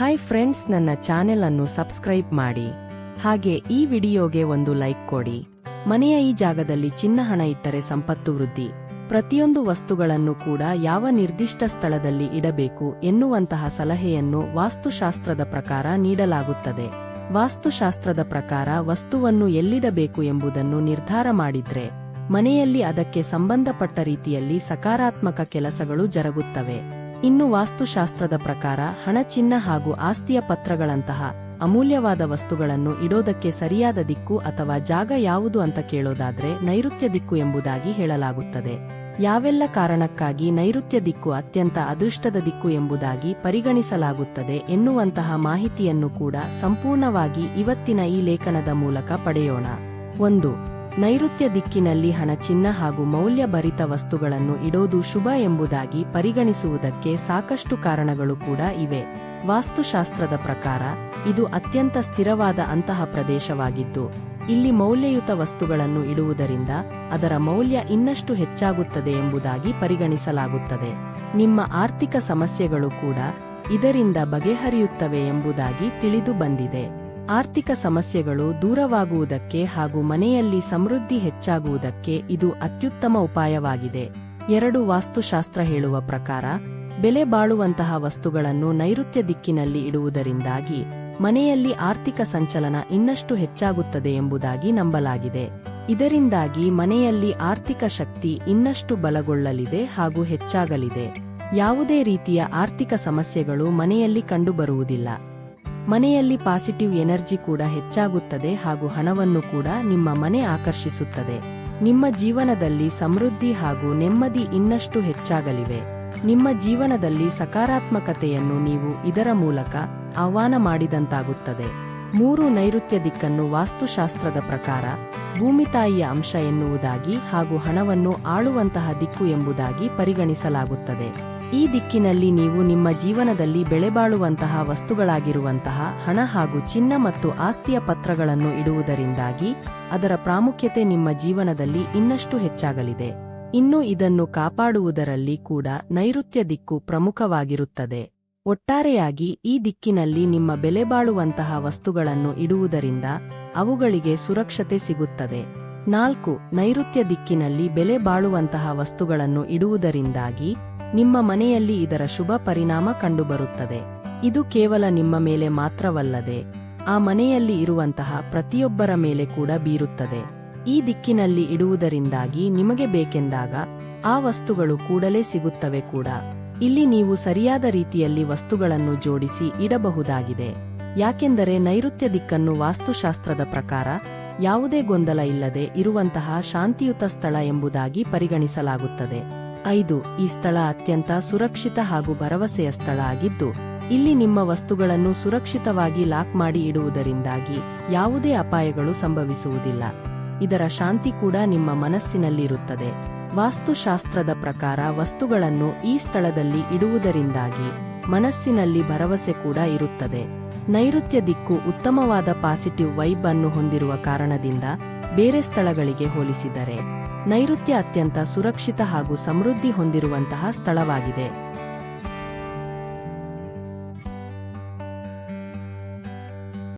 Hi friends ನನ್ನ channel ಅನ್ನು subscribe ಮಾಡಿ. ಹಾಗೆ ಈ ವಿಡಿಯೋಗೆ ಒಂದು ಲೈಕ್ ಕೊಡಿ. ಮನೆಯ ಈ ಜಾಗದಲ್ಲಿ ಚಿನ್ನ ಹಣ ಇಟ್ಟರೆ ಸಂಪತ್ತು ವೃದ್ಧಿ. ಪ್ರತಿಯೊಂದು ವಸ್ತುಗಳನ್ನು ಕೂಡ ಯಾವ ನಿರ್ದಿಷ್ಟ ಸ್ಥಳದಲ್ಲಿ ಇಡಬೇಕು ಎನ್ನುವಂತಹ ಸಲಹೆಯನ್ನು ವಾಸ್ತುಶಾಸ್ತ್ರದ ಪ್ರಕಾರ ನೀಡಲಾಗುತ್ತದೆ. ವಾಸ್ತುಶಾಸ್ತ್ರದ ಪ್ರಕಾರ ವಸ್ತುವನ್ನು ಎಲ್ಲಿಡಬೇಕು ಎಂಬುದನ್ನು ನಿರ್ಧಾರ ಮಾಡಿದ್ರೆ, ಮನೆಯಲ್ಲಿ ಅದಕ್ಕೆ ಸಂಬಂಧಪಟ್ಟ ರೀತಿಯಲ್ಲಿ ಸಕಾರಾತ್ಮಕ ಕೆಲಸಗಳು ಜರುಗುತ್ತವೆ. ಇನ್ನು ವಾಸ್ತುಶಾಸ್ತ್ರದ ಪ್ರಕಾರ ಹಣ ಚಿನ್ನ ಹಾಗೂ ಆಸ್ತಿಯ ಪತ್ರಗಳಂತಹ ಅಮೂಲ್ಯವಾದ ವಸ್ತುಗಳನ್ನು ಇಡೋದಕ್ಕೆ ಸರಿಯಾದ ದಿಕ್ಕು ಅಥವಾ ಜಾಗ ಯಾವುದು ಅಂತ ಕೇಳೋದಾದ್ರೆ ನೈಋತ್ಯ ದಿಕ್ಕು ಎಂಬುದಾಗಿ ಹೇಳಲಾಗುತ್ತದೆ. ಯಾವೆಲ್ಲ ಕಾರಣಕ್ಕಾಗಿ ನೈಋತ್ಯ ದಿಕ್ಕು ಅತ್ಯಂತ ಅದೃಷ್ಟದ ದಿಕ್ಕು ಎಂಬುದಾಗಿ ಪರಿಗಣಿಸಲಾಗುತ್ತದೆ ಎನ್ನುವಂತಹ ಮಾಹಿತಿಯನ್ನು ಕೂಡ ಸಂಪೂರ್ಣವಾಗಿ ಇವತ್ತಿನ ಈ ಲೇಖನದ ಮೂಲಕ ಪಡೆಯೋಣ. ಒಂದು ನೈಋತ್ಯ ದಿಕ್ಕಿನಲ್ಲಿ ಹಣ ಚಿನ್ನ ಹಾಗೂ ಮೌಲ್ಯಭರಿತ ವಸ್ತುಗಳನ್ನು ಇಡೋದು ಶುಭ ಎಂಬುದಾಗಿ ಪರಿಗಣಿಸುವುದಕ್ಕೆ ಸಾಕಷ್ಟು ಕಾರಣಗಳು ಕೂಡ ಇವೆ. ವಾಸ್ತುಶಾಸ್ತ್ರದ ಪ್ರಕಾರ, ಇದು ಅತ್ಯಂತ ಸ್ಥಿರವಾದ ಅಂತಹ ಪ್ರದೇಶವಾಗಿದ್ದು, ಇಲ್ಲಿ ಮೌಲ್ಯಯುತ ವಸ್ತುಗಳನ್ನು ಇಡುವುದರಿಂದ ಅದರ ಮೌಲ್ಯ ಇನ್ನಷ್ಟು ಹೆಚ್ಚಾಗುತ್ತದೆ ಎಂಬುದಾಗಿ ಪರಿಗಣಿಸಲಾಗುತ್ತದೆ. ನಿಮ್ಮ ಆರ್ಥಿಕ ಸಮಸ್ಯೆಗಳು ಕೂಡ ಇದರಿಂದ ಬಗೆಹರಿಯುತ್ತವೆ ಎಂಬುದಾಗಿ ತಿಳಿದು ಬಂದಿದೆ. ಆರ್ಥಿಕ ಸಮಸ್ಯೆಗಳು ದೂರವಾಗುವುದಕ್ಕೆ ಹಾಗೂ ಮನೆಯಲ್ಲಿ ಸಮೃದ್ಧಿ ಹೆಚ್ಚಾಗುವುದಕ್ಕೆ ಇದು ಅತ್ಯುತ್ತಮ ಉಪಾಯವಾಗಿದೆ. ಎರಡು ವಾಸ್ತುಶಾಸ್ತ್ರ ಹೇಳುವ ಪ್ರಕಾರ, ಬೆಲೆ ಬಾಳುವಂತಹ ವಸ್ತುಗಳನ್ನು ನೈಋತ್ಯ ದಿಕ್ಕಿನಲ್ಲಿ ಇಡುವುದರಿಂದಾಗಿ ಮನೆಯಲ್ಲಿ ಆರ್ಥಿಕ ಸಂಚಲನ ಇನ್ನಷ್ಟು ಹೆಚ್ಚಾಗುತ್ತದೆ ಎಂಬುದಾಗಿ ನಂಬಲಾಗಿದೆ. ಇದರಿಂದಾಗಿ ಮನೆಯಲ್ಲಿ ಆರ್ಥಿಕ ಶಕ್ತಿ ಇನ್ನಷ್ಟು ಬಲಗೊಳ್ಳಲಿದೆ ಹಾಗೂ ಹೆಚ್ಚಾಗಲಿದೆ. ಯಾವುದೇ ರೀತಿಯ ಆರ್ಥಿಕ ಸಮಸ್ಯೆಗಳು ಮನೆಯಲ್ಲಿ ಕಂಡುಬರುವುದಿಲ್ಲ. ಮನೆಯಲ್ಲಿ ಪಾಸಿಟಿವ್ ಎನರ್ಜಿ ಕೂಡ ಹೆಚ್ಚಾಗುತ್ತದೆ ಹಾಗೂ ಹಣವನ್ನು ಕೂಡ ನಿಮ್ಮ ಮನೆ ಆಕರ್ಷಿಸುತ್ತದೆ. ನಿಮ್ಮ ಜೀವನದಲ್ಲಿ ಸಮೃದ್ಧಿ ಹಾಗೂ ನೆಮ್ಮದಿ ಇನ್ನಷ್ಟು ಹೆಚ್ಚಾಗಲಿವೆ. ನಿಮ್ಮ ಜೀವನದಲ್ಲಿ ಸಕಾರಾತ್ಮಕತೆಯನ್ನು ನೀವು ಇದರ ಮೂಲಕ ಆಹ್ವಾನ ಮಾಡಿದಂತಾಗುತ್ತದೆ. ಮೂರು ನೈಋತ್ಯ ದಿಕ್ಕನ್ನು ವಾಸ್ತುಶಾಸ್ತ್ರದ ಪ್ರಕಾರ, ಭೂಮಿ ತಾಯಿಯ ಅಂಶ ಎನ್ನುವುದಾಗಿ ಹಾಗೂ ಹಣವನ್ನು ಆಳುವಂತಹ ದಿಕ್ಕು ಎಂಬುದಾಗಿ ಪರಿಗಣಿಸಲಾಗುತ್ತದೆ. ಈ ದಿಕ್ಕಿನಲ್ಲಿ ನೀವು ನಿಮ್ಮ ಜೀವನದಲ್ಲಿ ಬೆಲೆಬಾಳುವಂತಹ ವಸ್ತುಗಳಾಗಿರುವಂತಹ ಹಣ ಹಾಗೂ ಚಿನ್ನ ಮತ್ತು ಆಸ್ತಿಯ ಪತ್ರಗಳನ್ನು ಇಡುವುದರಿಂದಾಗಿ ಅದರ ಪ್ರಾಮುಖ್ಯತೆ ನಿಮ್ಮ ಜೀವನದಲ್ಲಿ ಇನ್ನಷ್ಟು ಹೆಚ್ಚಾಗಲಿದೆ. ಇನ್ನು ಇದನ್ನು ಕಾಪಾಡುವುದರಲ್ಲಿ ಕೂಡ ನೈಋತ್ಯ ದಿಕ್ಕು ಪ್ರಮುಖವಾಗಿರುತ್ತದೆ. ಒಟ್ಟಾರೆಯಾಗಿ ಈ ದಿಕ್ಕಿನಲ್ಲಿ ನಿಮ್ಮ ಬೆಲೆಬಾಳುವಂತಹ ವಸ್ತುಗಳನ್ನು ಇಡುವುದರಿಂದ ಅವುಗಳಿಗೆ ಸುರಕ್ಷತೆ ಸಿಗುತ್ತದೆ. ನಾಲ್ಕು, ನೈಋತ್ಯ ದಿಕ್ಕಿನಲ್ಲಿ ಬೆಲೆ ಬಾಳುವಂತಹ ವಸ್ತುಗಳನ್ನು ಇಡುವುದರಿಂದಾಗಿ ನಿಮ್ಮ ಮನೆಯಲ್ಲಿ ಇದರ ಶುಭ ಪರಿಣಾಮ ಕಂಡುಬರುತ್ತದೆ. ಇದು ಕೇವಲ ನಿಮ್ಮ ಮೇಲೆ ಮಾತ್ರವಲ್ಲದೆ, ಆ ಮನೆಯಲ್ಲಿ ಇರುವಂತಹ ಪ್ರತಿಯೊಬ್ಬರ ಮೇಲೆ ಕೂಡ ಬೀರುತ್ತದೆ. ಈ ದಿಕ್ಕಿನಲ್ಲಿ ಇಡುವುದರಿಂದಾಗಿ ನಿಮಗೆ ಬೇಕೆಂದಾಗ, ಆ ವಸ್ತುಗಳು ಕೂಡಲೇ ಸಿಗುತ್ತವೆ ಕೂಡ. ಇಲ್ಲಿ ನೀವು ಸರಿಯಾದ ರೀತಿಯಲ್ಲಿ ವಸ್ತುಗಳನ್ನು ಜೋಡಿಸಿ ಇಡಬಹುದಾಗಿದೆ. ಯಾಕೆಂದರೆ ನೈಋತ್ಯ ದಿಕ್ಕನ್ನು ವಾಸ್ತುಶಾಸ್ತ್ರದ ಪ್ರಕಾರ, ಯಾವುದೇ ಗೊಂದಲ ಇಲ್ಲದೆ ಇರುವಂತಹ ಶಾಂತಿಯುತ ಸ್ಥಳ ಎಂಬುದಾಗಿ ಪರಿಗಣಿಸಲಾಗುತ್ತದೆ. ಐದು, ಈ ಸ್ಥಳ ಅತ್ಯಂತ ಸುರಕ್ಷಿತ ಹಾಗೂ ಭರವಸೆಯ ಸ್ಥಳ ಆಗಿದ್ದು, ಇಲ್ಲಿ ನಿಮ್ಮ ವಸ್ತುಗಳನ್ನು ಸುರಕ್ಷಿತವಾಗಿ ಲಾಕ್ ಮಾಡಿ ಇಡುವುದರಿಂದಾಗಿ ಯಾವುದೇ ಅಪಾಯಗಳು ಸಂಭವಿಸುವುದಿಲ್ಲ. ಇದರ ಶಾಂತಿ ಕೂಡ ನಿಮ್ಮ ಮನಸ್ಸಿನಲ್ಲಿರುತ್ತದೆ. ವಾಸ್ತುಶಾಸ್ತ್ರದ ಪ್ರಕಾರ ವಸ್ತುಗಳನ್ನು ಈ ಸ್ಥಳದಲ್ಲಿ ಇಡುವುದರಿಂದಾಗಿ ಮನಸ್ಸಿನಲ್ಲಿ ಭರವಸೆ ಕೂಡ ಇರುತ್ತದೆ. ನೈಋತ್ಯ ದಿಕ್ಕು ಉತ್ತಮವಾದ ಪಾಸಿಟಿವ್ ವೈಬ್ ಅನ್ನು ಹೊಂದಿರುವ ಕಾರಣದಿಂದ ಬೇರೆ ಸ್ಥಳಗಳಿಗೆ ಹೋಲಿಸಿದರೆ ನೈಋತ್ಯ ಅತ್ಯಂತ ಸುರಕ್ಷಿತ ಹಾಗೂ ಸಮೃದ್ಧಿ ಹೊಂದಿರುವಂತಹ ಸ್ಥಳವಾಗಿದೆ.